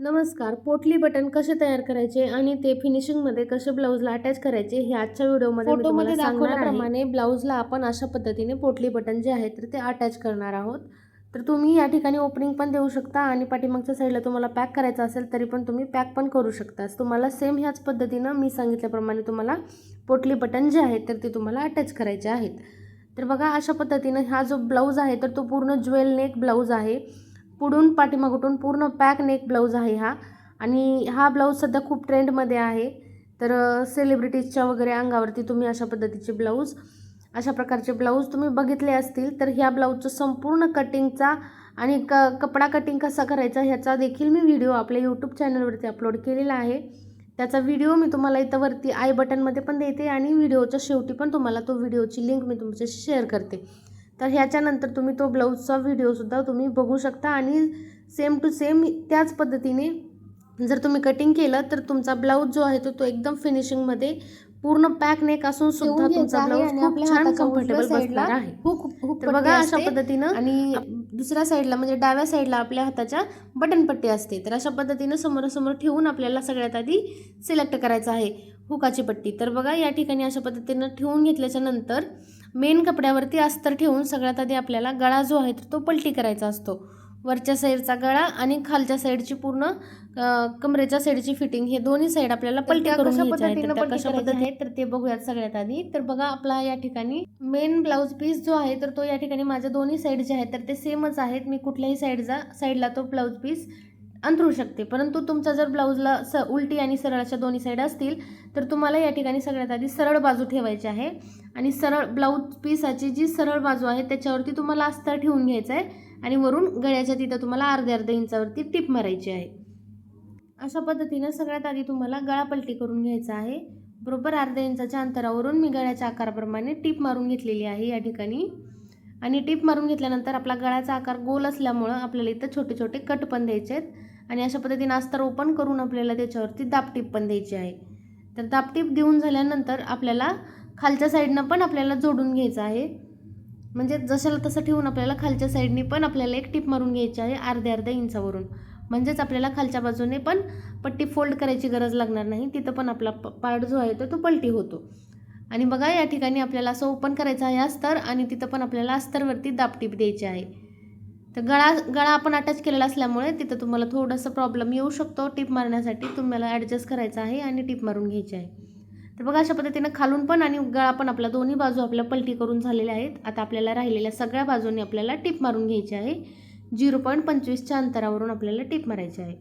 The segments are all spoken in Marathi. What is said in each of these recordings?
नमस्कार. पोटली बटन कसे तयार करायचे आणि ते फिनिशिंगमध्ये कसे ब्लाऊजला अटॅच करायचे हे आजच्या व्हिडिओमध्ये फोटोमध्ये आहे. दाखवल्याप्रमाणे ब्लाऊजला आपण अशा पद्धतीने पोटली बटन जे आहे तर ते अटॅच करणार आहोत. तर तुम्ही या ठिकाणी ओपनिंग पण देऊ शकता आणि पाठीमागच्या साईडला तुम्हाला पॅक करायचं असेल तरी पण तुम्ही पॅक पण करू शकता. तुम्हाला सेम ह्याच पद्धतीनं मी सांगितल्याप्रमाणे तुम्हाला पोटली बटन जे आहेत तर ते तुम्हाला अटॅच करायचे आहेत. तर बघा अशा पद्धतीनं हा जो ब्लाऊज आहे तर तो पूर्ण ज्वेल नेक ब्लाऊज आहे. पुढून पाठीमागुटून पूर्ण पॅक नेक ब्लाऊज आहे हा. आणि हा ब्लाऊज सध्या खूप ट्रेंडमध्ये आहे. तर सेलिब्रिटीजच्या वगैरे अंगावरती तुम्ही अशा पद्धतीचे ब्लाऊज अशा प्रकारचे ब्लाऊज तुम्ही बघितले असतील तर ह्या ब्लाऊजचं संपूर्ण कटिंगचा आणि क कपडा कटिंग कसा करायचा ह्याचा देखील मी व्हिडिओ आपल्या यूट्यूब चॅनलवरती अपलोड केलेला आहे. त्याचा व्हिडिओ मी तुम्हाला इथं वरती आय बटनमध्ये पण देते आणि व्हिडिओच्या शेवटी पण तुम्हाला तो व्हिडिओची लिंक मी तुमच्याशी शेअर करते. तर ह्याच्यानंतर तुम्ही तो ब्लाऊजचा व्हिडिओसुद्धा तुम्ही बघू शकता आणि सेम टू सेम त्याच पद्धतीने जर तुम्ही कटिंग केलं तर तुमचा ब्लाऊज जो आहे तो तो एकदम फिनिशिंगमध्ये पूर्ण पॅक नेक असून सुद्धा तुमचा ब्लाऊज खूप छान कम्फर्टेबल बसणार आहे तर बघा अशा. पद्धतीनं आणि दुसऱ्या साईडला म्हणजे डाव्या साईडला आपल्या हाताच्या बटन पट्टी असते तर अशा पद्धतीनं समोरासमोर ठेवून आपल्याला सगळ्यात आधी सिलेक्ट करायचं आहे हुकाची पट्टी तर बघा या ठिकाणी अशा पद्धतीनं ठेवून घेतल्याच्या नंतर मेन कपड्यावरती अस्तर ठेवून सगळ्यात आधी आपल्याला गळा जो आहे तर तो पलटी करायचा असतो. वरच्या साईडचा गळा आणि खालच्या साईडची पूर्ण कमरेच्या साईडची फिटिंग हे दोन्ही साईड आपल्याला पलटी करून कशा पद्धतीने तर ते बघूयात सगळ्यात आधी. तर बघा आपला या ठिकाणी मेन ब्लाऊज पीस जो आहे तर तो या ठिकाणी माझ्या दोन्ही साईड जे आहेत तर ते सेमच आहेत. मी कुठल्याही साईडचा साईडला तो ब्लाऊज पीस अंथरू शकते. परंतु तुमचा जर ब्लाऊजला स उलटी आणि सरळ अशा दोन्ही साईड असतील तर तुम्हाला या ठिकाणी सगळ्यात आधी सरळ बाजू ठेवायची आहे. आणि सरळ ब्लाऊज पीसाची जी सरळ बाजू आहे त्याच्यावरती तुम्हाला अस्तर ठेवून घ्यायचं आहे आणि वरून गळ्याच्या तिथं तुम्हाला अर्ध्या अर्ध्या इंचावरती टिप मारायची आहे. अशा पद्धतीनं सगळ्यात आधी तुम्हाला गळा पलटी करून घ्यायचा आहे. बरोबर अर्ध्या इंचाच्या अंतरावरून मी गळ्याच्या आकाराप्रमाणे टीप मारून घेतलेली आहे या ठिकाणी. आणि टीप मारून घेतल्यानंतर आपला गळ्याचा आकार गोल असल्यामुळं आपल्याला इथं छोटे छोटे कट पण द्यायचे आहेत. आणि अशा पद्धतीने अस्तर ओपन करून आपल्याला त्याच्यावरती दापटीप पण द्यायची आहे. तर दापटीप देऊन झाल्यानंतर आपल्याला खालच्या साईडनं पण आपल्याला जोडून घ्यायचं आहे. म्हणजे जशाला तसं ठेवून आपल्याला खालच्या साईडनी पण आपल्याला एक टीप मारून घ्यायची आहे अर्ध्या अर्ध्या इंचावरून. म्हणजेच आपल्याला खालच्या बाजूने पण पट्टी फोल्ड करायची गरज लागणार नाही. तिथं पण आपला प पार्ट जो आहे तो तो पलटी होतो. आणि बघा या ठिकाणी आपल्याला असं ओपन करायचं आहे अस्तर आणि तिथं पण आपल्याला अस्तरवरती दापटीप द्यायची आहे. तर गळा गळा आपण अटॅच केलेला असल्यामुळे तिथं तुम्हाला थोडासा प्रॉब्लेम येऊ शकतो. टीप मारण्यासाठी तुम्हाला ॲडजस्ट करायचं आहे आणि टीप मारून घ्यायची आहे. तर बघा अशा पद्धतीनं खालून पण आणि गळा पण आपला दोन्ही बाजू आपल्या पलटी करून झालेल्या आहेत. आता आपल्याला राहिलेल्या सगळ्या बाजूंनी आपल्याला टीप मारून घ्यायची आहे. झिरो पॉईंट पंचवीसच्या अंतरावरून आपल्याला टीप मारायची आहे.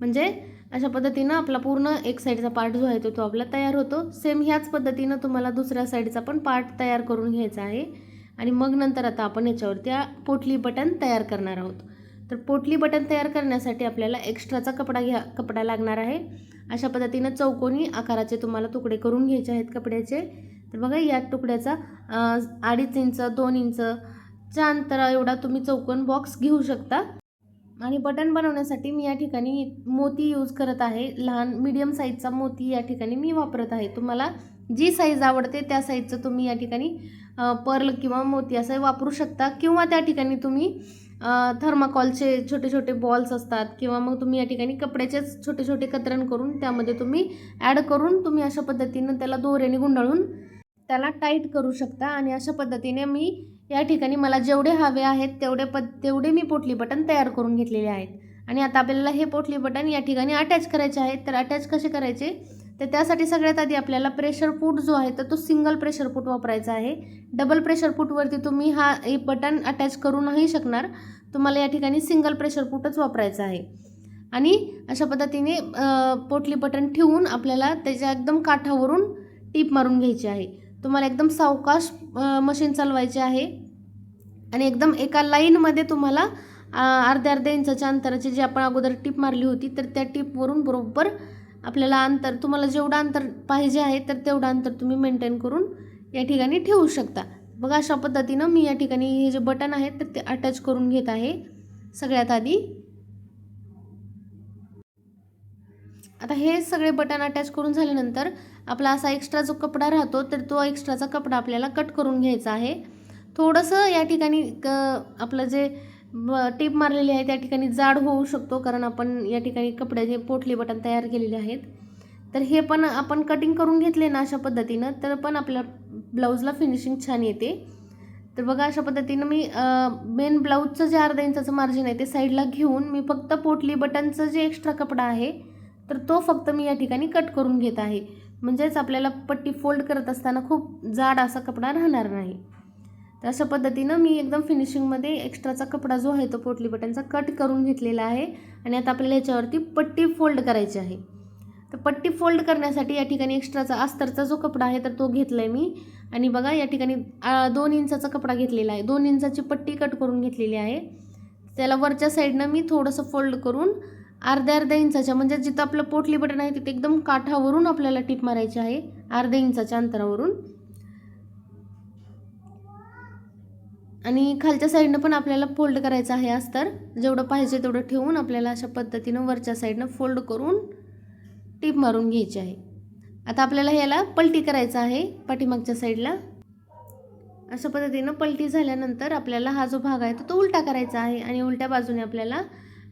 म्हणजे अशा पद्धतीनं आपला पूर्ण एक साईडचा पार्ट जो आहे तो तो आपला तयार होतो. सेम ह्याच पद्धतीनं तुम्हाला दुसऱ्या साईडचा पण पार्ट तयार करून घ्यायचा आहे. आणि मग नंतर आता आपण याच्यावरती त्या पोटली बटन तयार करणार आहोत. तर पोटली बटन तयार करण्यासाठी आपल्याला एक्स्ट्राचा कपडा घ्या कपडा लागणार आहे. अशा पद्धतीनं चौकोनी आकाराचे तुम्हाला तुकडे करून घ्यायचे आहेत कपड्याचे. तर बघा या तुकड्याचा अडीच इंच दोन इंचच्या अंतरा एवढा तुम्ही चौकोन बॉक्स घेऊ शकता. आणि बटन बनवण्यासाठी मी या ठिकाणी मोती यूज करत आहे. लहान मीडियम साईजचा मोती या ठिकाणी मी वापरत आहे. तुम्हाला जी साईज आवडते त्या साईजचं तुम्ही या ठिकाणी पर्ल किंवा मोती असं वापरू शकता. किंवा त्या ठिकाणी तुम्ही थर्माकॉलचे छोटे छोटे बॉल्स असतात किंवा मग तुम्ही या ठिकाणी कपड्याचेच छोटे छोटे कतरण करून त्यामध्ये तुम्ही ॲड करून तुम्ही अशा पद्धतीनं त्याला दोऱ्याने गुंडाळून त्याला टाईट करू शकता. आणि अशा पद्धतीने मी या ठिकाणी मला जेवढे हवे आहेत तेवढे पद तेवढे मी पोटली बटन तयार करून घेतलेले आहेत. आणि आता आपल्याला हे पोटली बटन या ठिकाणी अटॅच करायचे आहेत तर अटॅच कसे करायचे? तर त्यासाठी सगळ्यात आधी आपल्याला प्रेशर फूट जो आहे तर तो सिंगल प्रेशर फूट वापरायचा आहे. डबल प्रेशर फूटवरती तुम्ही हा हे बटन अटॅच करू नाही शकणार. तुम्हाला या ठिकाणी सिंगल प्रेशर फूटच वापरायचा आहे. आणि अशा पद्धतीने पोटली बटन ठेवून आपल्याला त्याच्या एकदम काठावरून टीप मारून घ्यायची आहे. तुम्हाला एकदम सावकाश मशीन चालवायची आहे. आणि एकदम एका लाईनमध्ये तुम्हाला अर्ध्या अर्ध्या इंचाच्या अंतराची जी आपण अगोदर टीप मारली होती तर त्या टीपवरून बरोबर आपल्याला अंतर तुम्हाला जेवढं अंतर पाहिजे आहे तर तेवढं अंतर तुम्ही मेंटेन करून या ठिकाणी ठेवू शकता. बघा अशा पद्धतीनं मी या ठिकाणी हे जे बटन आहे तर ते अटॅच करून घेत आहे. सगळ्यात आधी आता हे सगळे बटन अटॅच करून झाल्यानंतर आपला असा एक्स्ट्रा जो कपडा राहतो तर तो एक्स्ट्राचा कपडा आपल्याला कट करून घ्यायचा आहे. थोडंसं या ठिकाणी क आपलं जे टेप मारलेली आहे त्या ठिकाणी जाड होऊ शकतो कारण आपण या ठिकाणी कपड्याचे पोटली बटन तयार केलेले आहेत. तर हे पण आपण कटिंग करून घेतले ना अशा पद्धतीनं तर पण आपल्या ब्लाऊजला फिनिशिंग छान येते. तर बघा अशा पद्धतीनं मी मेन ब्लाऊजचं जे अर्धा इंचाचं मार्जिन आहे ते साईडला घेऊन मी फक्त पोटली बटनचं जे एक्स्ट्रा कपडा आहे तर तो फक्त मी या ठिकाणी कट करून घेत आहे. म्हणजेच आपल्याला पट्टी फोल्ड करत असताना खूप जाड असा कपडा राहणार नाही. तर अशा पद्धतीनं मी एकदम फिनिशिंगमध्ये एक्स्ट्राचा कपडा जो आहे तो पोटली बटनचा कट करून घेतलेला आहे. आणि आता आपल्याला याच्यावरती पट्टी फोल्ड करायची आहे. तर पट्टी फोल्ड करण्यासाठी या ठिकाणी एक्स्ट्राचा अस्तरचा जो कपडा आहे तर तो घेतला आहे मी. आणि बघा या ठिकाणी दोन इंचाचा कपडा घेतलेला आहे. दोन इंचाची पट्टी कट करून घेतलेली आहे. त्याला वरच्या साईडनं मी थोडंसं फोल्ड करून अर्ध्या अर्ध्या इंचाच्या म्हणजे जिथं आपलं पोटली बटन आहे तिथे एकदम काठावरून आपल्याला टीप मारायची आहे अर्ध्या इंचाच्या अंतरावरून. आणि खालच्या साईडनं पण आपल्याला फोल्ड करायचं आहे अस्तर. जेवढं पाहिजे तेवढं ठेवून आपल्याला अशा पद्धतीनं वरच्या साईडनं फोल्ड करून टीप मारून घ्यायची आहे. आता आपल्याला ह्याला पलटी करायचं आहे पाठीमागच्या साईडला. अशा पद्धतीनं पलटी झाल्यानंतर आपल्याला हा जो भाग आहे तो तो उलटा करायचा आहे आणि उलट्या बाजूने आपल्याला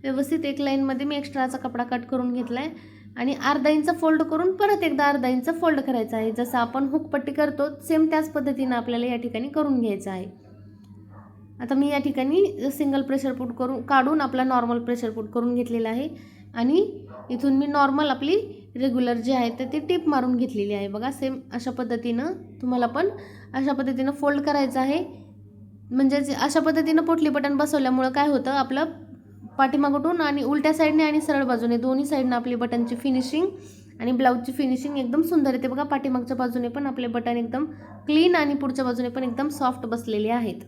व्यवस्थित एक लाईनमध्ये मी एक्स्ट्राचा कपडा कट करून घेतला आहे आणि अर्धा इंच फोल्ड करून परत एकदा अर्धा इंच फोल्ड करायचा आहे. जसं आपण हुकपट्टी करतो सेम त्याच पद्धतीनं आपल्याला या ठिकाणी करून घ्यायचं आहे. आता मी या ठिकाणी सिंगल प्रेशर पुट करून काढून आपला नॉर्मल प्रेशर पुट करून घेतलेला आहे. आणि इथून मी नॉर्मल आपली रेग्युलर जे आहे तर ती टीप मारून घेतलेली आहे. बघा सेम अशा पद्धतीनं तुम्हाला पण अशा पद्धतीनं फोल्ड करायचं आहे. म्हणजे जे- अशा पद्धतीनं पोटली बटन बसवल्यामुळं काय होतं आपलं पाठीमागटून आणि उलट्या साईडने आणि सरळ बाजूने दोन्ही साईडनं आपली बटनची फिनिशिंग आणि ब्लाऊजची फिनिशिंग एकदम सुंदर येते. बघा पाठीमागच्या बाजूने पण आपले बटन एकदम क्लीन आणि पुढच्या बाजूने पण एकदम सॉफ्ट बसलेले आहेत.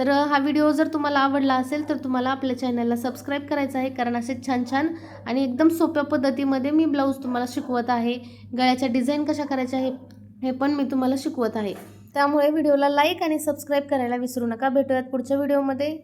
तर हा व्हिडिओ जर तुम्हाला आवडला असेल तर तुम्हाला आपल्या चॅनलला सबस्क्राईब करायचं आहे. कारण असे छान छान आणि एकदम सोप्या पद्धतीमध्ये मी ब्लाऊज तुम्हाला शिकवत आहे. गळ्याच्या डिझाईन कशा करायच्या आहे हे पण मी तुम्हाला शिकवत आहे. त्यामुळे व्हिडिओला लाईक आणि सबस्क्राईब करायला विसरू नका. भेटूयात पुढच्या व्हिडिओमध्ये.